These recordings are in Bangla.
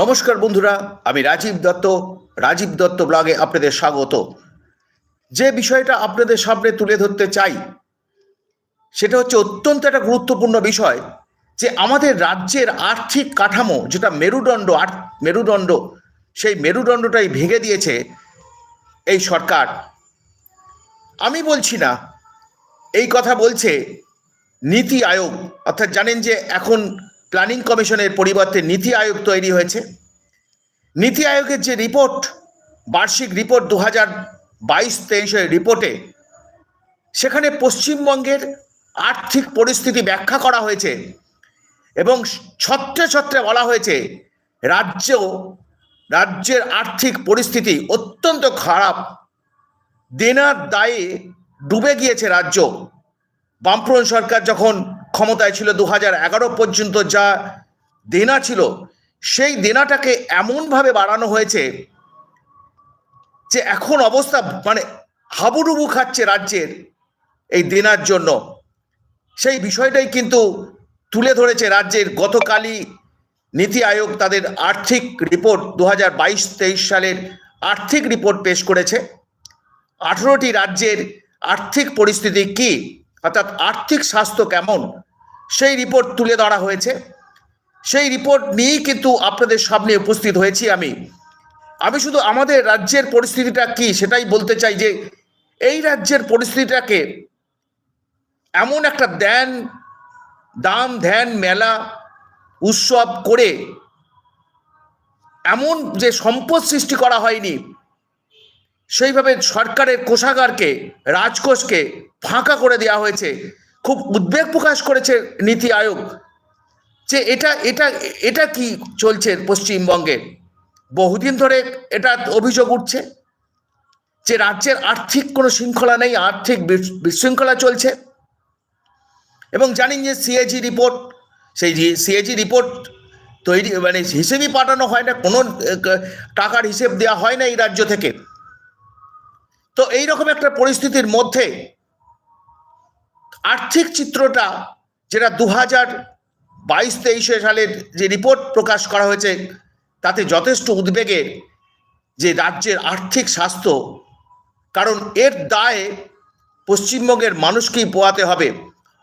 নমস্কার বন্ধুরা, আমি রাজীব দত্ত রাজীব দত্ত ব্লগে আপনাদের স্বাগত। যে বিষয়টা আপনাদের সামনে তুলে ধরতে চাই, সেটা হচ্ছে অত্যন্ত একটা গুরুত্বপূর্ণ বিষয় যে আমাদের রাজ্যের আর্থিক কাঠামো, যেটা মেরুদণ্ড মেরুদণ্ড, সেই মেরুদণ্ডটাই ভেঙে দিয়েছে এই সরকার। আমি বলছি না, এই কথা বলছে নীতি আয়োগ। অর্থাৎ জানেন যে এখন প্ল্যানিং কমিশনের পরিবর্তে নীতি আয়োগ তৈরি হয়েছে। নীতি আয়োগের যে রিপোর্ট বার্ষিক রিপোর্ট দু হাজার বাইশ তেইশের রিপোর্টে সেখানে পশ্চিমবঙ্গের আর্থিক পরিস্থিতি ব্যাখ্যা করা হয়েছে এবং ছত্রে ছত্রে বলা হয়েছে রাজ্য রাজ্যের আর্থিক পরিস্থিতি অত্যন্ত খারাপ। দেনার দায়ে ডুবে গিয়েছে রাজ্য। বামফ্রন্ট সরকার যখন ক্ষমতায় ছিল দু হাজার এগারো পর্যন্ত যা দেনা ছিল, সেই দেনাটাকে এমনভাবে বাড়ানো হয়েছে যে এখন অবস্থা মানে হাবুডুবু খাচ্ছে রাজ্যের এই দেনার জন্য। সেই বিষয়টাই কিন্তু তুলে ধরেছে রাজ্যের গতকালই নীতি আয়োগ তাদের আর্থিক রিপোর্ট দু হাজার বাইশ তেইশ সালের আর্থিক রিপোর্ট পেশ করেছে। আঠেরোটি রাজ্যের আর্থিক পরিস্থিতি কি? অর্থাৎ আর্থিক স্বাস্থ্য কেমন? সেই রিপোর্ট তুলে ধরা হয়েছে। সেই রিপোর্ট নিয়েই কিন্তু আপনাদের সামনে উপস্থিত হয়েছি আমি। আমি শুধু আমাদের রাজ্যের পরিস্থিতিটা কি সেটাই বলতে চাই যে, এই রাজ্যের পরিস্থিতিটাকে এমন একটা দেন, দাম ধ্যান মেলা, উৎসব করে এমন যে সম্পদ সৃষ্টি করা হয়নি, সেইভাবে সরকারের কোষাগারকে, রাজকোষকে ফাঁকা করে দেওয়া হয়েছে। খুব উদ্বেগ প্রকাশ করেছে নীতি আয়োগ যে এটা এটা এটা কি চলছে পশ্চিমবঙ্গে? বহুদিন ধরে এটা অভিযোগ উঠছে যে রাজ্যের আর্থিক কোনো শৃঙ্খলা নেই, আর্থিক বিশৃঙ্খলা চলছে। এবং জানেন যে সিএজি রিপোর্ট সেই সিএজি রিপোর্ট তৈরি মানে হিসেবই পাঠানো হয় না, কোনো টাকার হিসেব দেওয়া হয় না এই রাজ্য থেকে। তো এই রকম একটা পরিস্থিতির মধ্যে আর্থিক চিত্রটা যেটা দু হাজার বাইশ তেইশে সালের যে রিপোর্ট প্রকাশ করা হয়েছে, তাতে যথেষ্ট উদ্বেগের যে রাজ্যের আর্থিক স্বাস্থ্য, কারণ এর দায়ে পশ্চিমবঙ্গের মানুষকেই পোয়াতে হবে।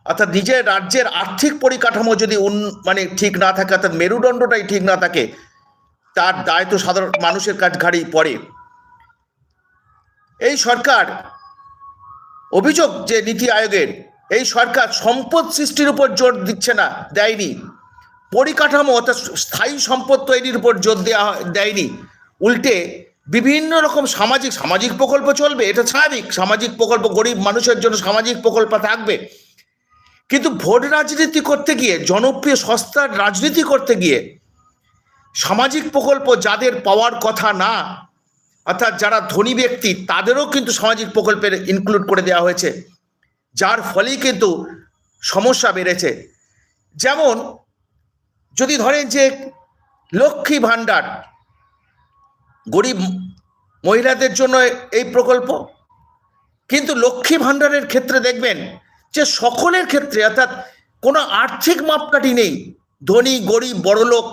অর্থাৎ নিজের রাজ্যের আর্থিক পরিকাঠামো যদি উন মানে ঠিক না থাকে, অর্থাৎ মেরুদণ্ডটাই ঠিক না থাকে, তার দায় তো সাধারণ মানুষের কাজ ঘাড়ি পড়ে। এই সরকার অভিযোগ যে নীতি আয়োগের এই সরকার সম্পদ সৃষ্টির উপর জোর দিচ্ছে না, দেয়নি। পরিকাঠামো অর্থাৎ স্থায়ী সম্পদ তৈরির উপর জোর দেওয়া দেয়নি। উল্টে বিভিন্ন রকম সামাজিক সামাজিক প্রকল্প চলবে, এটা স্বাভাবিক। সামাজিক প্রকল্প, গরিব মানুষের জন্য সামাজিক প্রকল্প থাকবে। কিন্তু ভোট রাজনীতি করতে গিয়ে, জনপ্রিয় সস্তার রাজনীতি করতে গিয়ে, সামাজিক প্রকল্প যাদের পাওয়ার কথা না, অর্থাৎ যারা ধনী ব্যক্তি, তাদেরও কিন্তু সামাজিক প্রকল্পের ইনক্লুড করে দেওয়া হয়েছে। যার ফলেই কিন্তু সমস্যা বেড়েছে। যেমন, যদি ধরেন যে লক্ষ্মী ভাণ্ডার, গরিব মহিলাদের জন্য এই প্রকল্প, কিন্তু লক্ষ্মী ভাণ্ডারের ক্ষেত্রে দেখবেন যে সকলের ক্ষেত্রে, অর্থাৎ কোনো আর্থিক মাপকাঠি নেই, ধনী, গরিব বড়লোক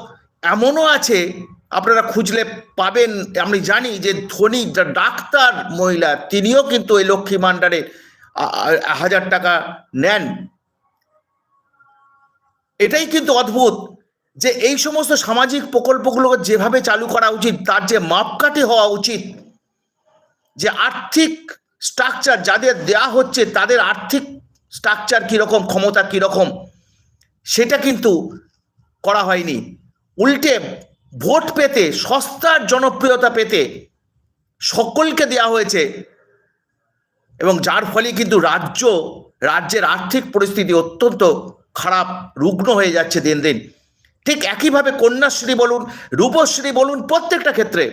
এমনও আছে, আপনারা খুঁজলে পাবেন, আমি জানি যে ধনী, ডাক্তার মহিলা, তিনিও কিন্তু এই লক্ষ্মী ভাণ্ডারে হাজার টাকা নেন। এটাই কিন্তু অদ্ভুত যে এই সমস্ত সামাজিক প্রকল্পগুলোকে যেভাবে চালু করা উচিত, তার যে মাপকাঠি হওয়া উচিত, যে আর্থিক স্ট্রাকচার যাদের দেয়া হচ্ছে, তাদের আর্থিক স্ট্রাকচার কীরকম, ক্ষমতা কীরকম, সেটা কিন্তু করা হয়নি। উল্টে ভোট পেতে, সস্তার জনপ্রিয়তা পেতে সকলকে দেওয়া হয়েছে এবং যার ফলে কিন্তু রাজ্য, রাজ্যের আর্থিক পরিস্থিতি অত্যন্ত খারাপ, রুগ্ন হয়ে যাচ্ছে দিন দিন। ঠিক একইভাবে কন্যাশ্রী বলুন, রূপশ্রী বলুন, প্রত্যেকটা ক্ষেত্রে,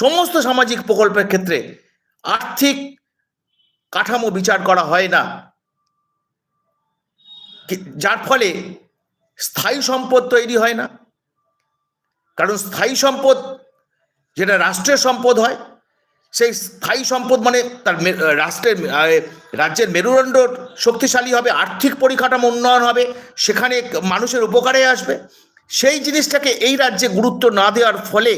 সমস্ত সামাজিক প্রকল্পের ক্ষেত্রে আর্থিক কাঠামো বিচার করা হয় না। যার ফলে স্থায়ী সম্পদ তৈরি হয় না। কারণ স্থায়ী সম্পদ, যেটা রাষ্ট্রের সম্পদ হয় সেই স্থায়ী সম্পদ মানে তার রাষ্ট্রের রাজ্যের মেরুদণ্ড শক্তিশালী হবে, আর্থিক পরিকাঠামো উন্নয়ন হবে, সেখানে মানুষের উপকারে আসবে। সেই জিনিসটাকে এই রাজ্যে গুরুত্ব না দেওয়ার ফলে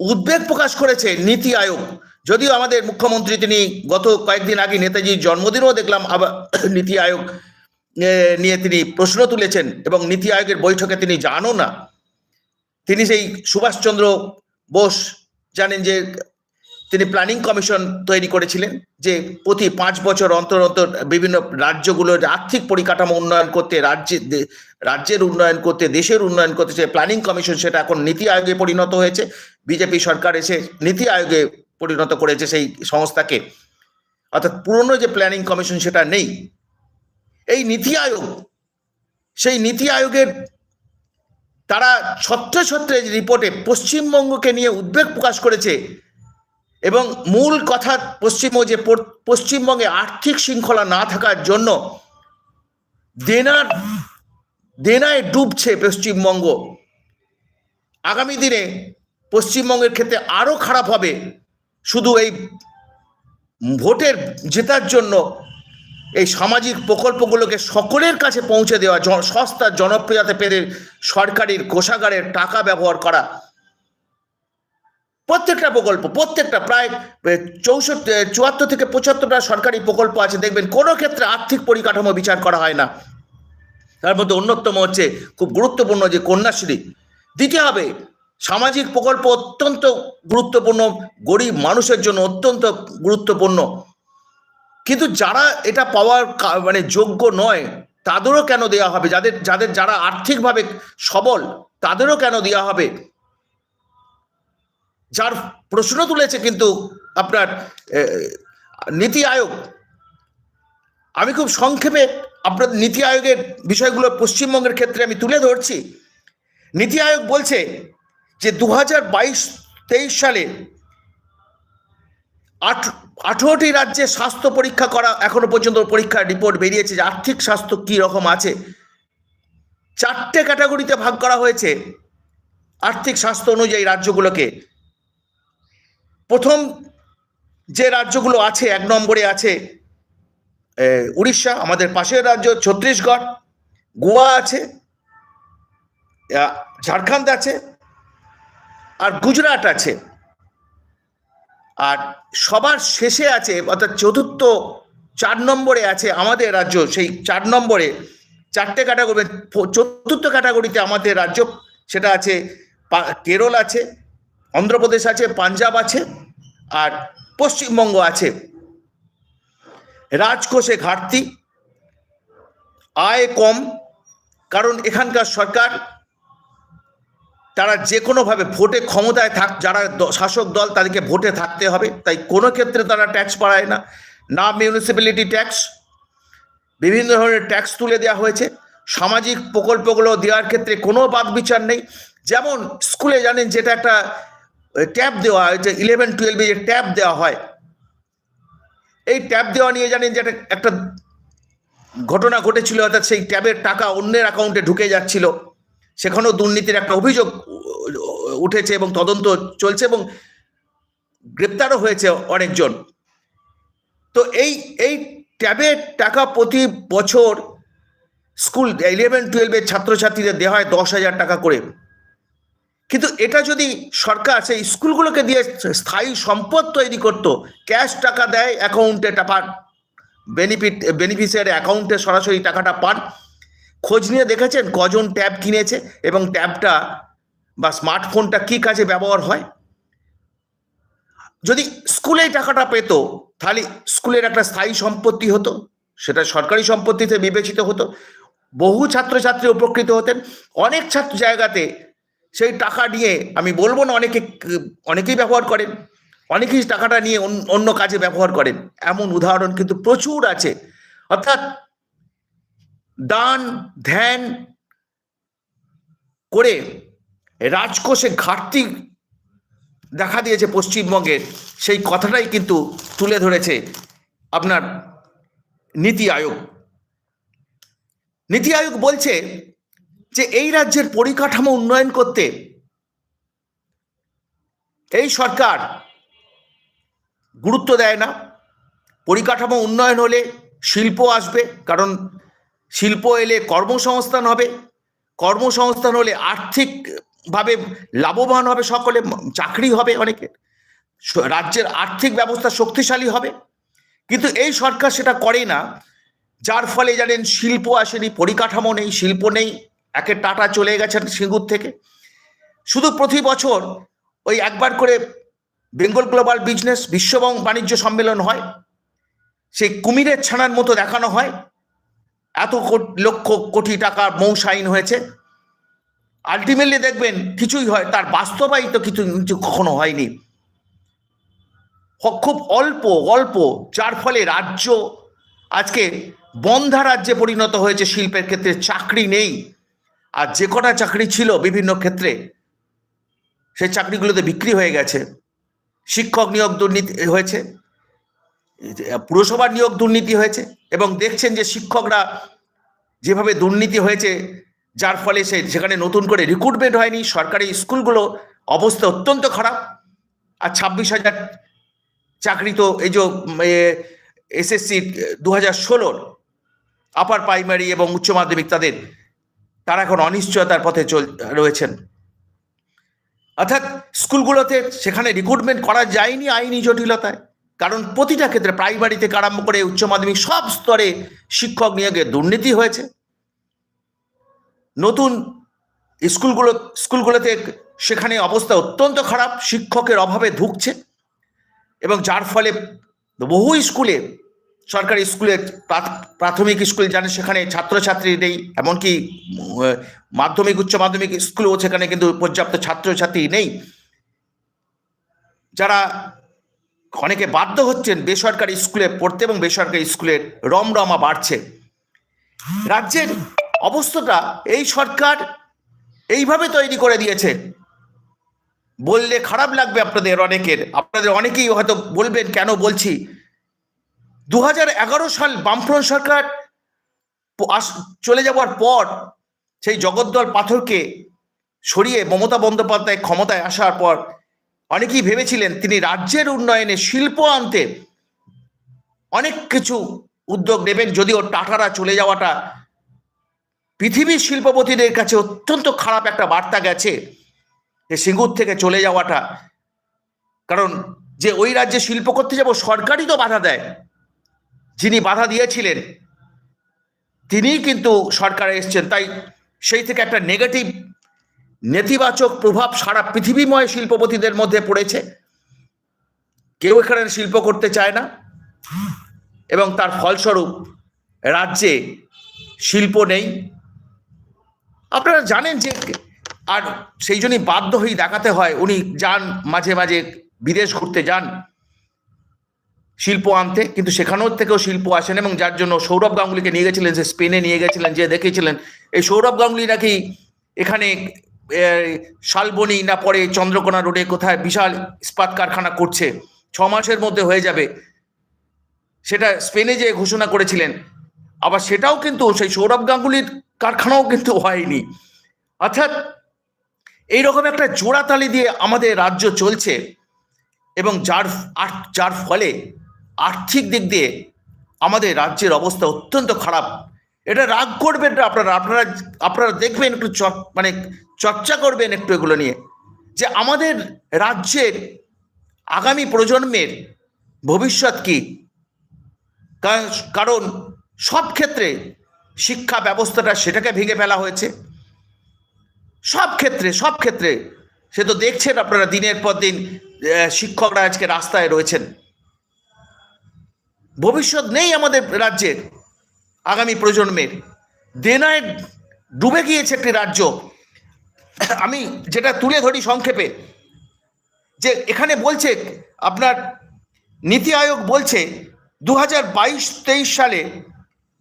উদ্বেগ প্রকাশ করেছে নীতি আয়োগ। যদিও আমাদের মুখ্যমন্ত্রী তিনি গত কয়েকদিন আগে নেতাজির জন্মদিনও দেখলাম, আবার নীতি আয়োগ নিয়ে তিনি প্রশ্ন তুলেছেন এবং নীতি আয়োগের বৈঠকে তিনি জানো না। তিনি সেই সুভাষচন্দ্র বোস জানেন যে তিনি প্ল্যানিং কমিশন তৈরি করেছিলেন যে প্রতি পাঁচ বছর অন্তর অন্তর বিভিন্ন রাজ্যগুলোর আর্থিক পরিকাঠামো উন্নয়ন করতে রাজ্যের দে- রাজ্যের উন্নয়ন করতে, দেশের উন্নয়ন করতে সে প্ল্যানিং কমিশন সেটা এখন নীতি আয়োগে পরিণত হয়েছে। বিজেপি সরকার এসে নীতি আয়োগে পরিণত করেছে সেই সংস্থাকে। অর্থাৎ পুরনো যে প্ল্যানিং কমিশন সেটা নেই। এই নীতি আয়োগ, সেই নীতি আয়োগের তারা ছত্রে ছত্রে রিপোর্টে পশ্চিমবঙ্গকে নিয়ে উদ্বেগ প্রকাশ করেছে এবং মূল কথা পশ্চিমবঙ্গ যে পশ্চিমবঙ্গে আর্থিক শৃঙ্খলা না থাকার জন্য দেনার দেনায় ডুবছে পশ্চিমবঙ্গ। আগামী দিনে পশ্চিমবঙ্গের ক্ষেত্রে আরও খারাপ হবে। শুধু এই ভোটের জেতার জন্য এই সামাজিক প্রকল্পগুলোকে সকলের কাছে পৌঁছে দেওয়া, জ- সস্তা, জনপ্রিয়তা পেতে সরকারের কোষাগারের টাকা ব্যবহার করা। প্রত্যেকটা প্রকল্প, প্রত্যেকটা প্রায় চৌষট্টি চুয়াত্তর থেকে পঁচাত্তরটা সরকারি প্রকল্প আছে। দেখবেন কোনো ক্ষেত্রে আর্থিক পরিকাঠামো বিচার করা হয় না। তার মধ্যে অন্যতম হচ্ছে খুব গুরুত্বপূর্ণ যে কন্যাশ্রী। দিতে হবে, সামাজিক প্রকল্প অত্যন্ত গুরুত্বপূর্ণ, গরিব মানুষের জন্য অত্যন্ত গুরুত্বপূর্ণ। কিন্তু যারা এটা পাওয়ার মানে যোগ্য নয়, তাদেরও কেন দেওয়া হবে? যাদের যাদের যারা আর্থিকভাবে সবল, তাদেরও কেন দেওয়া হবে? যার প্রশ্ন তুলেছে কিন্তু আপনার নীতি আয়োগ। আমি খুব সংক্ষেপে আপনার নীতি আয়োগের বিষয়গুলো পশ্চিমবঙ্গের ক্ষেত্রে আমি তুলে ধরছি। নীতি আয়োগ বলছে যে দু হাজার বাইশ, তেইশ সালে আট আঠেরোটি রাজ্যে স্বাস্থ্য পরীক্ষা করা এখনও পর্যন্ত পরীক্ষার রিপোর্ট বেরিয়েছে যে আর্থিক স্বাস্থ্য কী রকম আছে। চারটে ক্যাটাগরিতে ভাগ করা হয়েছে আর্থিক স্বাস্থ্য অনুযায়ী রাজ্যগুলোকে। প্রথম যে রাজ্যগুলো আছে, এক নম্বরে আছে উড়িষ্যা, আমাদের পাশের রাজ্য ছত্তিশগড়, গোয়া আছে ঝাড়খণ্ড আছে, আর গুজরাট আছে। আর সবার শেষে আছে, অর্থাৎ চতুর্থ চার নম্বরে আছে আমাদের রাজ্য, সেই চার নম্বরে চারটে ক্যাটাগরি চতুর্থ ক্যাটাগরিতে আমাদের রাজ্য, সেটা আছে কেরল আছে, অন্ধ্রপ্রদেশ আছে, পাঞ্জাব আছে, আর পশ্চিমবঙ্গ আছে। রাজকোষে ঘাটতি, আয় কম, কারণ এখানকার সরকার তারা যে কোনোভাবে ভোটে ক্ষমতায় থাক, যারা শাসক দল তাদেরকে ভোটে থাকতে হবে। তাই কোনো ক্ষেত্রে তারা ট্যাক্স বাড়ায় না। না মিউনিসিপ্যালিটি ট্যাক্স, বিভিন্ন ধরনের ট্যাক্স তুলে দেওয়া হয়েছে। সামাজিক প্রকল্পগুলো দেওয়ার ক্ষেত্রে কোনো বাদ বিচার নেই। যেমন স্কুলে জানেন যেটা একটা ট্যাব দেওয়া হয়, যে ইলেভেন টুয়েলভে যে ট্যাব দেওয়া হয়, এই ট্যাব দেওয়া নিয়ে জানেন যে একটা ঘটনা ঘটেছিল, অর্থাৎ সেই ট্যাবের টাকা অন্যের অ্যাকাউন্টে ঢুকে যাচ্ছিল। সেখানেও দুর্নীতির একটা অভিযোগ উঠেছে এবং তদন্ত চলছে এবং গ্রেপ্তারও হয়েছে অনেকজন। তো এই এই ট্যাবের টাকা প্রতি বছর স্কুল ইলেভেন টুয়েলভের ছাত্রছাত্রীদের দেওয়া হয় দশ হাজার টাকা করে। কিন্তু এটা যদি সরকার সেই স্কুলগুলোকে দিয়ে স্থায়ী সম্পদ তৈরি করতো, ক্যাশ টাকা দেয় অ্যাকাউন্টে টাকা বেনিফিট বেনিফিশিয়ারি অ্যাকাউন্টে সরাসরি টাকাটা পান খোঁজ নিয়ে দেখেছেন কজন ট্যাব কিনেছে এবং ট্যাবটা বা স্মার্টফোনটা কি কাজে ব্যবহার হয়? যদি স্কুলে টাকাটা পেত, তাহলে স্কুলের একটা স্থায়ী সম্পত্তি হতো, সেটা সরকারি সম্পত্তিতে বিবেচিত হতো। বহু ছাত্রছাত্রী উপকৃত হতেন। অনেক ছাত্র জায়গাতে সেই টাকা নিয়ে, আমি বলব না অনেকে, অনেকেই ব্যবহার করেন, অনেকেই টাকাটা নিয়ে অন্য- অন্য কাজে ব্যবহার করেন। এমন উদাহরণ কিন্তু প্রচুর আছে। অর্থাৎ দান, ধ্যান করে রাজকোষে ঘাটতি দেখা দিয়েছে পশ্চিমবঙ্গের সেই কথাটাই কিন্তু তুলে ধরেছে আপনার নীতি আয়োগ। নীতি আয়োগ বলছে যে এই রাজ্যের পরিকাঠামো উন্নয়ন করতে এই সরকার গুরুত্ব দেয় না। পরিকাঠামো উন্নয়ন হলে শিল্প আসবে, কারণ শিল্প এলে কর্মসংস্থান হবে, কর্মসংস্থান হলে আর্থিক ভাবে লাভবান হবে সকলে, চাকরি হবে অনেকের স- রাজ্যের আর্থিক ব্যবস্থা শক্তিশালী হবে। কিন্তু এই সরকার সেটা করে না, যার ফলে জানেন শিল্প আসেনি, পরিকাঠামো নেই, শিল্প নেই, একে টাটা চলে গেছেন সিঙ্গুর থেকে। শুধু প্রতি বছর ওই একবার করে বেঙ্গল গ্লোবাল বিজনেস বিশ্ব বাণিজ্য সম্মেলন হয়, সেই কুমিরের ছানার মতো দেখানো হয়। এত লক্ষ কোটি টাকা মৌসাইন হয়েছে। আলটিমেটলি দেখবেন, কিছুই হয়, তার বাস্তবায়িত কিছু কিছু কখনো হয়নি। খুব অল্প অল্প, যার ফলে রাজ্য, আজকে বন্ধা রাজ্যে পরিণত হয়েছে শিল্পের ক্ষেত্রে চাকরি নেই। আর যে কটা চাকরি ছিল বিভিন্ন ক্ষেত্রে, সেই চাকরিগুলোতে বিক্রি হয়ে গেছে। শিক্ষক নিয়োগ দুর্নীতি হয়েছে। পুরসভার নিয়োগ দুর্নীতি হয়েছে এবং দেখছেন যে শিক্ষকরা যেভাবে দুর্নীতি হয়েছে, যার ফলে সে সেখানে নতুন করে রিক্রুটমেন্ট হয়নি, সরকারি স্কুলগুলো অবস্থা অত্যন্ত খারাপ। আর ছাব্বিশ হাজার চাকরি তো এই যে এসএসসি দু হাজার ষোলোর আপার প্রাইমারি এবং উচ্চ মাধ্যমিক তাদের, তারা এখন অনিশ্চয়তার পথে চল, রয়েছেন। অর্থাৎ স্কুলগুলোতে সেখানে রিক্রুটমেন্ট করা যায়নি আইনি জটিলতায়। কারণ প্রতিটা ক্ষেত্রে প্রাইমারি থেকে আরম্ভ করে উচ্চ মাধ্যমিক সব স্তরে শিক্ষক নিয়োগে দুর্নীতি হয়েছে। নতুন স্কুলগুলো, স্কুলগুলোতে সেখানে অবস্থা অত্যন্ত খারাপ, শিক্ষকের অভাবে ধুকছে এবং যার ফলে বহু স্কুলে, সরকারি স্কুলে প্রাথ- প্রাথমিক স্কুল জানে সেখানে ছাত্রছাত্রী নেই, এমনকি মাধ্যমিক, উচ্চ মাধ্যমিক স্কুলেও সেখানে কিন্তু পর্যাপ্ত ছাত্রছাত্রী নেই। যারা অনেকে বাধ্য হচ্ছেন বেসরকারি স্কুলে পড়তে এবং বেসরকারি স্কুলের রমরমা বাড়ছে। রাজ্যের অবস্থাটা এই সরকার এইভাবে তৈরি করে দিয়েছে। বললে খারাপ লাগবে আপনাদের অনেকের। আপনাদের অনেকেই হয়তো বলবেন, কেন বলছি? দু হাজার এগারো সাল বামফ্রন্ট সরকার চলে যাওয়ার পর সেই জগদ্দল পাথরকে সরিয়ে মমতা বন্দ্যোপাধ্যায় ক্ষমতায় আসার পর অনেকেই ভেবেছিলেন তিনি রাজ্যের উন্নয়নে শিল্প আনতে অনেক কিছু উদ্যোগ নেবেন, যদিও টাটারা চলে যাওয়াটা পৃথিবীর শিল্পপতিদের কাছে অত্যন্ত খারাপ একটা বার্তা গেছে যে সিঙ্গুর থেকে চলে যাওয়াটা। কারণ যে ওই রাজ্যে শিল্প করতে যাব, সরকারই তো বাধা দেয়। যিনি বাধা দিয়েছিলেন, তিনিই কিন্তু সরকারে এসছেন। তাই সেই থেকে একটা নেগেটিভ নেতিবাচক প্রভাব সারা পৃথিবীময় শিল্পপতিদের মধ্যে পড়েছে। কেউ এখানে শিল্প করতে চায় না। এবং তার ফলস্বরূপ রাজ্যে শিল্প নেই। আপনারা জানেন যে, আর সেই জন্যই বাধ্য হয়ে দেখাতে হয়, উনি যান মাঝে মাঝে বিদেশ ঘুরতে যান শিল্প আনতে, কিন্তু সেখানেও থেকেও শিল্প আসেন এবং যার জন্য সৌরভ গাঙ্গুলিকে নিয়ে গেছিলেন সে স্পেনে নিয়ে গেছিলেন, যে দেখেছিলেন এই সৌরভ গাঙ্গুলি নাকি এখানে শালবনি না পরে চন্দ্রকোনা রোডে কোথায় বিশাল ইস্পাত কারখানা করছে, ছ মাসের মধ্যে হয়ে যাবে। সেটা স্পেনে যে ঘোষণা করেছিলেন, আবার সেটাও কিন্তু সেই সৌরভ গাঙ্গুলির কারখানাও কিন্তু হয়নি। অর্থাৎ এইরকম একটা জোড়াতালি দিয়ে আমাদের রাজ্য চলছে এবং যার যার ফলে আর্থিক দিক দিয়ে আমাদের রাজ্যের অবস্থা অত্যন্ত খারাপ। এটা রাগ করবেন না আপনারা। আপনারা আপনারা দেখবেন একটু মানে চর্চা করবেন একটু এগুলো নিয়ে। যে আমাদের রাজ্যের আগামী প্রজন্মের ভবিষ্যৎ কি? কারণ সব ক্ষেত্রে শিক্ষা ব্যবস্থাটা সেটাকে ভেঙে ফেলা হয়েছে। সব ক্ষেত্রে সব ক্ষেত্রে। সে তো দেখছেন আপনারা দিনের পর দিন শিক্ষকরা আজকে রাস্তায় রয়েছেন। ভবিষ্যৎ নেই আমাদের রাজ্যের। আগামী প্রজন্মের। দেনায় ডুবে গিয়েছে একটি রাজ্য। আমি যেটা তুলে ধরি সংক্ষেপে, যে এখানে বলছে, আপনার নীতি আয়োগ বলছে দু হাজার বাইশ তেইশ সালে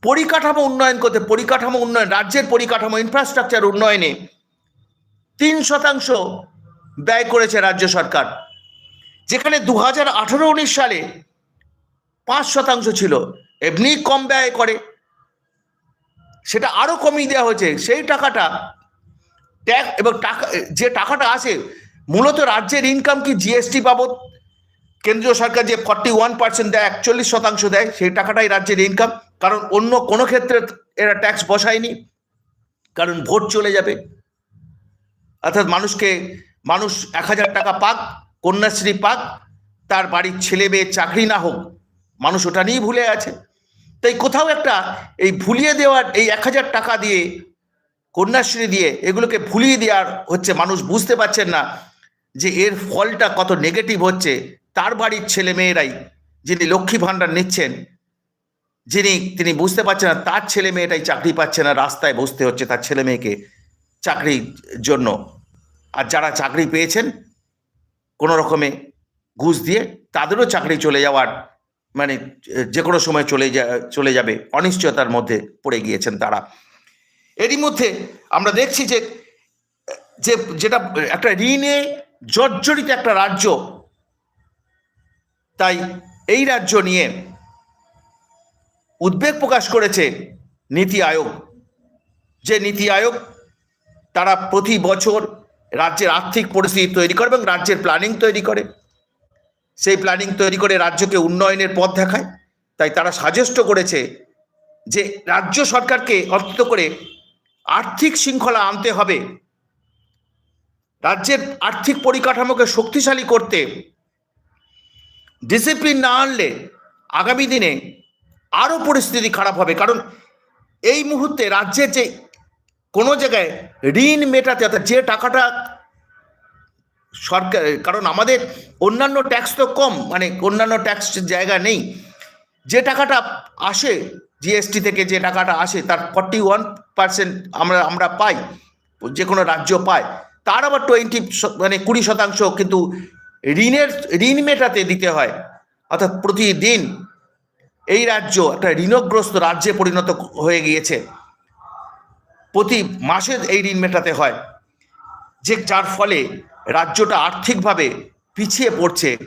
পরিকাঠামো উন্নয়ন করতে, পরিকাঠামো উন্নয়ন, রাজ্যের পরিকাঠামো ইনফ্রাস্ট্রাকচার উন্নয়নে তিন শতাংশ ব্যয় করেছে রাজ্য সরকার। যেখানে দু হাজার আঠারো উনিশ সালে পাঁচ শতাংশ ছিল। এমনি কম ব্যয় করে। সেটা আরও কমিয়ে দেওয়া হয়েছে। সেই টাকাটা ট্যাক্স এবং টাকা, যে টাকাটা আসে মূলত রাজ্যের ইনকাম কি জিএসটি বাবদ? কেন্দ্রীয় সরকার যে ফর্টি ওয়ান পার্সেন্ট দেয়, একচল্লিশ শতাংশ দেয়, সেই টাকাটাই রাজ্যের ইনকাম কারণ অন্য কোনো ক্ষেত্রে এরা ট্যাক্স বসায়নি, কারণ ভোট চলে যাবে। অর্থাৎ মানুষকে, মানুষ এক হাজার টাকা পাক, কন্যাশ্রী পাক, তার বাড়ির ছেলে মেয়ে চাকরি না হোক, মানুষ ওটা নিয়েই ভুলে আছে। তাই কোথাও একটা এই ভুলিয়ে দেওয়ার এই এক হাজার টাকা দিয়ে, কন্যাশ্রী দিয়ে এগুলোকে ভুলিয়ে দেওয়ার হচ্ছে, মানুষ বুঝতে পারছেন না যে এর ফলটা কত নেগেটিভ হচ্ছে। তার বাড়ির ছেলে মেয়েরাই যিনি লক্ষ্মী ভাণ্ডার নিচ্ছেন, যিনি, তিনি বুঝতে পারছেন না, তার ছেলে মেয়েটাই চাকরি পাচ্ছে না, রাস্তায় বসতে হচ্ছে তার ছেলে মেয়েকে চাকরির জন্য। আর যারা চাকরি পেয়েছেন কোনো রকমে ঘুষ দিয়ে তাদেরও চাকরি চলে যাওয়ার মানে যে কোনো সময় চলে যা, চলে যাবে। অনিশ্চয়তার মধ্যে পড়ে গিয়েছেন তারা। এরই মধ্যে আমরা দেখছি যে যে, যেটা, একটা ঋণে জর্জরিত একটা রাজ্য। তাই এই রাজ্য নিয়ে উদ্বেগ প্রকাশ করেছে নীতি আয়োগ। যে নীতি আয়োগ তারা প্রতি বছর রাজ্যের আর্থিক পরিস্থিতি তৈরি করে এবং রাজ্যের প্ল্যানিং তৈরি করে। সেই প্ল্যানিং তৈরি করে রাজ্যকে উন্নয়নের পথ দেখায়। তাই তারা সাজেস্ট করেছে যে রাজ্য সরকারকে অর্থ করে আর্থিক শৃঙ্খলা আনতে হবে। রাজ্যের আর্থিক পরিকাঠামোকে শক্তিশালী করতে ডিসিপ্লিন না আনলে আগামী দিনে আরও পরিস্থিতি খারাপ হবে। কারণ এই মুহূর্তে রাজ্যের যে কোনো জায়গায় ঋণ মেটাতে অর্থাৎ যে টাকাটা সরকার, কারণ আমাদের অন্যান্য ট্যাক্স তো কম মানে অন্যান্য ট্যাক্স জায়গা নেই। যে টাকাটা আসে জিএসটি থেকে, যে টাকাটা আসে, তার ফর্টি ওয়ান পার্সেন্ট আমরা আমরা পাই, যে কোনো রাজ্য পায়। তার আবার টোয়েন্টি মানে কুড়ি শতাংশ কিন্তু ঋণের, ঋণ মেটাতে দিতে হয়। অর্থাৎ প্রতিদিন এই রাজ্য একটা ঋণগ্রস্ত রাজ্যে পরিণত হয়ে গিয়েছে। প্রতি মাসে এই ঋণ মেটাতে হয়। যে, যার ফলে রাজ্যটা আর্থিকভাবে পিছিয়ে পড়ছে।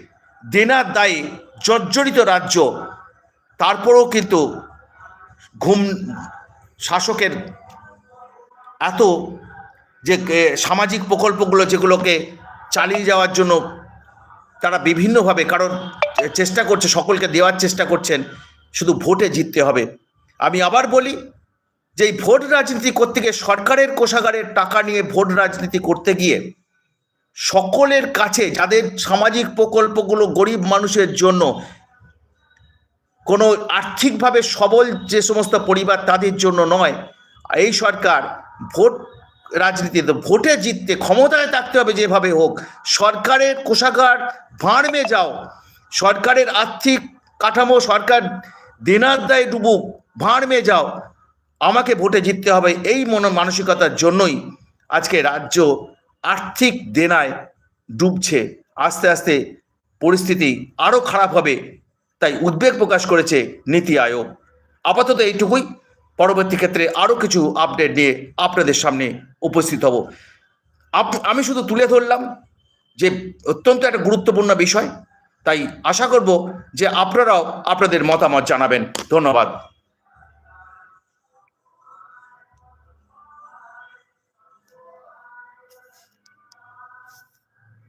দেনার দায়ে জর্জরিত রাজ্য। তারপরেও কিন্তু ঘুম শাসকের এত যে সামাজিক প্রকল্পগুলো যেগুলোকে চালিয়ে যাওয়ার জন্য তারা বিভিন্নভাবে, কারণ চেষ্টা করছে, সকলকে দেওয়ার চেষ্টা করছেন, শুধু ভোটে জিততে হবে। আমি আবার বলি যে ভোট রাজনীতি করতে গিয়ে সরকারের কোষাগারের টাকা নিয়ে ভোট রাজনীতি করতে গিয়ে সকলের কাছে, যাদের সামাজিক প্রকল্পগুলো গরিব মানুষের জন্য কোনো আর্থিকভাবে সবল যে সমস্ত পরিবার তাদের জন্য নয়, এই সরকার ভোট রাজনীতিতে, ভোটে জিততে ক্ষমতায় থাকতে হবে যেভাবে হোক। সরকারের কোষাগার ভাঁড়মে যাও। সরকারের আর্থিক কাঠামো সরকার দেনার দায় ডুবুক, ভাঁড়মে যাও। আমাকে ভোটে জিততে হবে, এই মন মানসিকতার জন্যই আজকে রাজ্য আর্থিক দেনায় ডুবছে। আস্তে আস্তে পরিস্থিতি আরও খারাপ হবে, তাই উদ্বেগ প্রকাশ করেছে নীতি আয়োগ। আপাতত এইটুকুই। পরবর্তী ক্ষেত্রে আরও কিছু আপডেট নিয়ে আপনাদের সামনে উপস্থিত হব। আমি শুধু তুলে ধরলাম যে অত্যন্ত একটা গুরুত্বপূর্ণ বিষয়, তাই আশা করব যে আপনারাও আপনাদের মতামত জানাবেন। ধন্যবাদ।